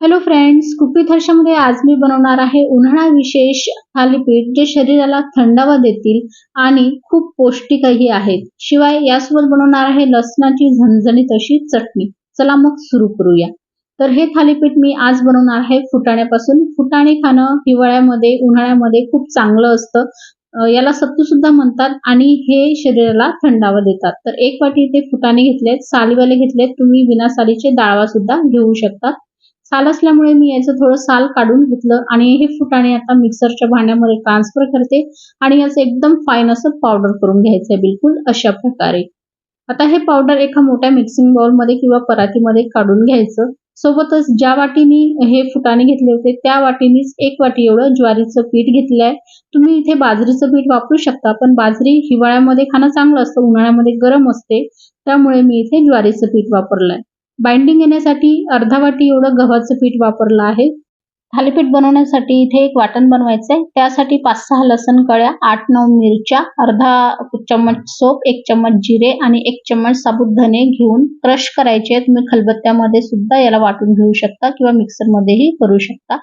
Hello friends कुपी थर्शामध्ये आज मी बनवणार आहे उन्हाळा विशेष थालीपीठ जे शरीराला थंडावा देतील आणि खूप पौष्टिकही आहेत. शिवाय यासोबत बनवणार आहे लसणाची झणझणीत अशी चटणी. चला मग सुरू करूया. तर हे थालीपीठ मी आज बनवणार आहे फुटाण्यापासून. फुटाणे खाणं हिवाळ्यामध्ये उन्हाळ्यामध्ये खूप चांगलं असतं. याला सत्तू सुद्धा म्हणतात आणि हे शरीराला थंडावा देतात. तर एक वाटी ते फुटाणे घेतलेत सालीवाले घेतलेत. तुम्ही बिना सालीचे डाळवा सुद्धा घेऊ शकता. साल असल्यामुळे मी याचं थोडं साल काढून घेतलं आणि हे फुटाणे आता मिक्सरच्या भांड्यामध्ये ट्रान्सफर करते आणि याचं एकदम फाईन असं पावडर करून घ्यायचंय बिलकुल अशा प्रकारे. आता हे पावडर एका मोठ्या मिक्सिंग बाउलमध्ये किंवा परातीमध्ये काढून घ्यायचं. सोबतच ज्या वाटीनी हे फुटाणे घेतले होते त्या वाटीनीच एक वाटी एवढं ज्वारीचं पीठ घेतलंय. तुम्ही इथे बाजरीचं पीठ वापरू शकता पण बाजरी हिवाळ्यामध्ये खाणं चांगलं असतं उन्हाळ्यामध्ये गरम असते. त्यामुळे मी इथे ज्वारीचं पीठ वापरलंय. बाइंडिंग येण्यासाठी अर्धा वाटी एवढं गव्हाचं पीठ वापरलं आहे. थालीपीठ बनवण्यासाठी इथे एक वाटण बनवायचं आहे त्यासाठी पाच सहा लसण कळ्या आठ नऊ मिरच्या अर्धा चम्मच सोप एक चम्मच जिरे आणि एक चम्मच साबुत धने घेऊन क्रश करायचे तुम्ही खलबत्त्यामध्ये सुद्धा याला वाटून घेऊ शकता किंवा मिक्सरमध्येही करू शकता.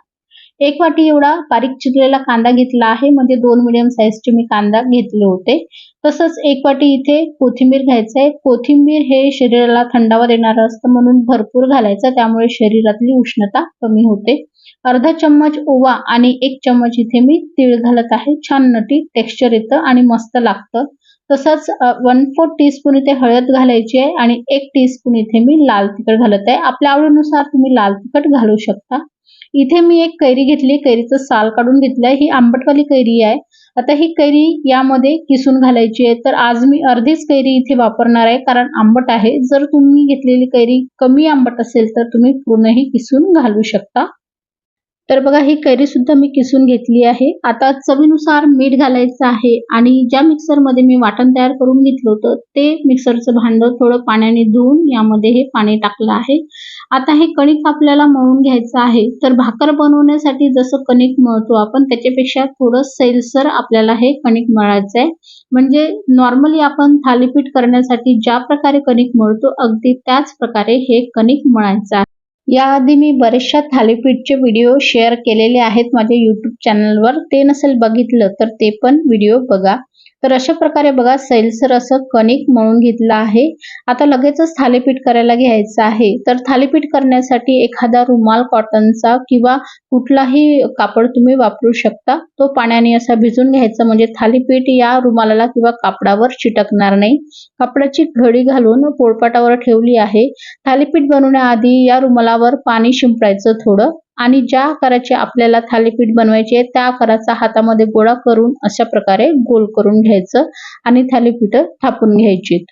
एक वाटी एवढा बारीक चिरलेला कांदा घेतला आहे. म्हणजे दोन मिडियम साईजचे मी कांदा घेतले होते. तसंच एक वाटी इथे कोथिंबीर घ्यायचं आहे कोथिंबीर हे शरीराला थंडावा देणारं असतं म्हणून भरपूर घालायचं. त्यामुळे शरीरातली उष्णता कमी होते. अर्धा चम्मच ओवा आणि एक चम्मच इथे मी तीळ घालत आहे. छान नटी टेक्स्चर येतं आणि मस्त लागतं. तसंच वन फोर्थ टीस्पून इथे हळद घालायची आहे आणि एक टीस्पून इथे मी लाल तिखट घालत आहे. आपल्या आवडीनुसार तुम्ही लाल तिखट घालू शकता. इथे मी एक कैरी घेतली कैरीचं साल काढून घेतलंय. ही आंबटवाली कैरी आहे. आता ही कैरी यामध्ये किसून घालायची आहे. तर आज मी अर्धीच कैरी इथे वापरणार आहे कारण आंबट आहे. जर तुम्ही घेतलेली कैरी कमी आंबट असेल तर तुम्ही पूर्णही किसून घालू शकता. तर बघा ही कैरी सुद्धा मी किसून घेतली आहे. आता चवीनुसार मीठ घालायचं आहे आणि ज्या मिक्सरमध्ये मी वाटण तयार करून घेतलं होतं ते मिक्सरचं भांड थोडं पाण्याने धुवून यामध्ये हे पाणी टाकलं आहे. आता हे कणिक आपल्याला मळून घ्यायचं आहे. तर भाकर बनवण्यासाठी जसं कणिक मळतो आपण त्याच्यापेक्षा थोडं सैलसर आपल्याला हे कणिक मळायचं आहे. म्हणजे नॉर्मली आपण थालीपीठ करण्यासाठी ज्या प्रकारे कणिक मळतो अगदी त्याच प्रकारे हे कणिक मळायचं आहे. याआधी मी बरेचशा थालीपीठचे व्हिडिओ शेअर केलेले आहेत माझ्या यूट्यूब चॅनलवर ते नसेल बघितलं तर ते पण व्हिडिओ बघा. तर अशा प्रकारे बघा सैलसर असं कणिक मळून घेतलं आहे. आता लगेचच थालीपीठ करायला घ्यायचं आहे. तर थालीपीठ करण्यासाठी एखादा रुमाल कॉटनचा किंवा कुठलाही कापड तुम्ही वापरू शकता. तो पाण्याने असा भिजून घ्यायचा म्हणजे थालीपीठ या रुमालाला किंवा कापडावर चिटकणार नाही. कापडाची घडी घालून पोळपाटावर ठेवली आहे. थालीपीठ बनवण्याआधी या रुमालावर पाणी शिंपडायचं थोडं. आणि ज्या आकाराचे आपल्याला थालीपीठ बनवायचे आहे त्या आकाराचा हातामध्ये गोळा करून अशा प्रकारे गोल करून घ्यायचं आणि थालीपीठ थापून घ्यायची.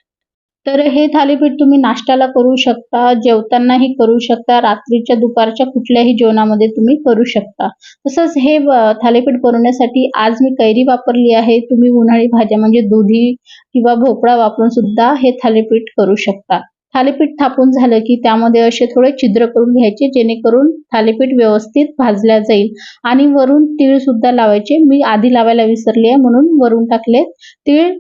तर हे थालीपीठ तुम्ही नाश्त्याला करू शकता जेवतानाही करू शकता रात्रीच्या दुपारच्या कुठल्याही जेवणामध्ये तुम्ही करू शकता. तसंच हे थालीपीठ बनवण्यासाठी आज मी कैरी वापरली आहे तुम्ही उन्हाळी भाज्या म्हणजे दुधी किंवा भोपळा वापरून सुद्धा हे थालीपीठ करू शकता. थालीपीठ थापून झालं की त्यामध्ये असे थोडे छिद्र करून घ्यायचे जेणेकरून थालीपीठ व्यवस्थित भाजल्या जाईल. आणि वरून तीळ सुद्धा लावायचे. मी आधी लावायला विसरली आहे म्हणून वरून टाकले. तीळ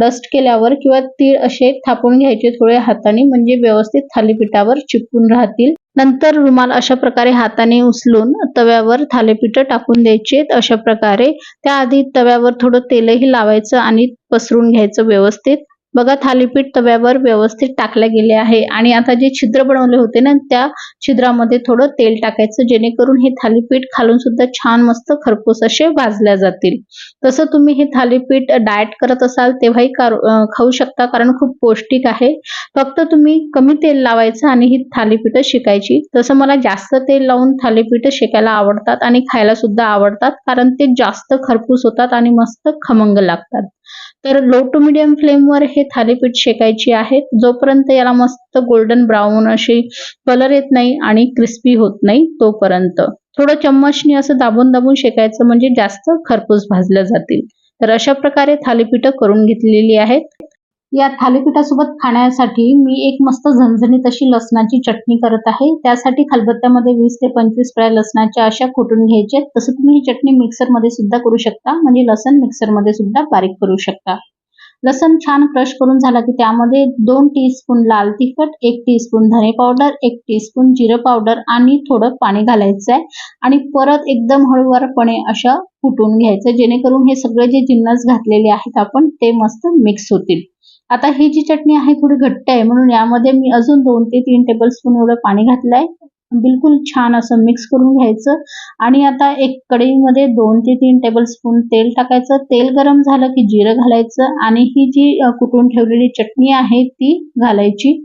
डस्ट केल्यावर किंवा तीळ असे थापून घ्यायचे थोडे हाताने म्हणजे व्यवस्थित थालीपीठावर चिपकून राहतील. नंतर रुमाल अशा प्रकारे हाताने उचलून तव्यावर थालीपीठ टाकून द्यायचे. अशा प्रकारे त्याआधी तव्यावर थोडं तेलही लावायचं आणि पसरून घ्यायचं व्यवस्थित. बघा थालीपीठ तव्यावर व्यवस्थित टाकले गेले आहे. आणि आता जे छिद्र बनवले होते ना त्या छिद्रामध्ये थोडं तेल टाकायचं जेणेकरून हे थालीपीठ खालून सुद्धा छान मस्त खरपूस असे भाजल्या जातील. तसं तुम्ही हे थालीपीठ डाएट करत असाल तेव्हाही खाऊ शकता कारण खूप पौष्टिक आहे. फक्त तुम्ही कमी तेल लावायचं आणि ही थालीपीठ शिकायची. तसं मला जास्त तेल लावून थालीपीठ शेकायला आवडतात आणि खायला सुद्धा आवडतात कारण ते जास्त खरपूस होतात आणि मस्त खमंग लागतात. तर लो टू मिडियम फ्लेमवर हे थालीपीठ शेकायची आहेत जोपर्यंत याला मस्त गोल्डन ब्राऊन अशी कलर येत नाही आणि क्रिस्पी होत नाही तोपर्यंत. थोडं चम्मचनी असं दाबून दाबून शेकायचं म्हणजे जास्त खरपूस भाजल्या जातील. तर अशा प्रकारे थालीपीठ करून घेतलेली आहेत. या थालीपीठासोबत खाण्यासाठी मी एक मस्त झणझणीत अशी लसणाची चटणी करत आहे. त्यासाठी खलबत्त्यामध्ये वीस ते पंचवीस कळ्या लसणाच्या अशा कुटून घ्यायच्या तसं तुम्ही ही चटणी मिक्सरमध्ये सुद्धा करू शकता. म्हणजे लसण मिक्सरमध्ये सुद्धा बारीक करू शकता. लसण छान क्रश करून झाला की त्यामध्ये दोन टीस्पून लाल तिखट एक टीस्पून धने पावडर एक टीस्पून जिरं पावडर आणि थोडं पाणी घालायचं आहे आणि परत एकदम हळूवारपणे अशा फुटून घ्यायचं. जेणेकरून हे सगळे जे जिन्नस घातलेले आहेत आपण ते मस्त मिक्स होतील. आता ही जी चटणी आहे थोडी घट्ट आहे. म्हणून यामध्ये मी अजून दोन ते तीन टेबलस्पून एवढं पाणी घातलंय. बिलकुल छान असं मिक्स करून घ्यायचं. आणि आता एक कढईमध्ये दोन ते तीन टेबलस्पून तेल टाकायचं. तेल गरम झालं की जिरं घालायचं. आणि ही जी कुटून ठेवलेली चटणी आहे ती घालायची.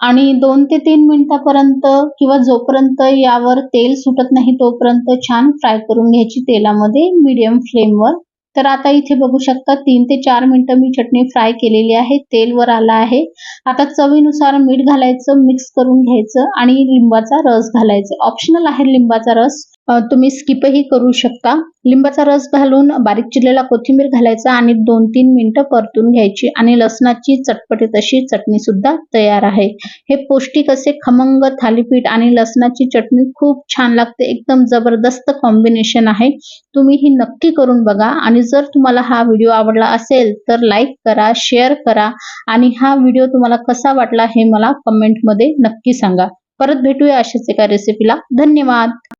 आणि दोन ते तीन मिनिटापर्यंत किंवा जोपर्यंत यावर तेल सुटत नाही तोपर्यंत छान फ्राय करून घ्यायची तेलामध्ये मीडियम फ्लेमवर तर आता इथे बघू शकता तीन ते चार मिनिटं मी चटणी फ्राय केलेली आहे तेल वर आलं आहे. आता चवीनुसार मीठ घालायचं मिक्स करून घ्यायचं आणि लिंबाचा रस घालायचा. ऑप्शनल आहे लिंबाचा रस तुम्ही स्किपही करू शकता. लिंबाचा रस घालून बारीक चिरलेला कोथिंबीर घालायचा आणि दोन तीन मिनिटं परतून घ्यायची आणि लसणाची चटपटीत अशी चटणी सुद्धा तयार आहे. हे पौष्टिक असे खमंग थालीपीठ आणि लसणाची चटणी खूप छान लागते. एकदम जबरदस्त कॉम्बिनेशन आहे. तुम्ही ही नक्की करून बघा आणि जर तुम्हाला हा व्हिडिओ आवडला असेल तर लाईक करा शेअर करा आणि हा व्हिडिओ तुम्हाला कसा वाटला हे मला कमेंटमध्ये नक्की सांगा. परत भेटूया अशाच एका रेसिपीला धन्यवाद!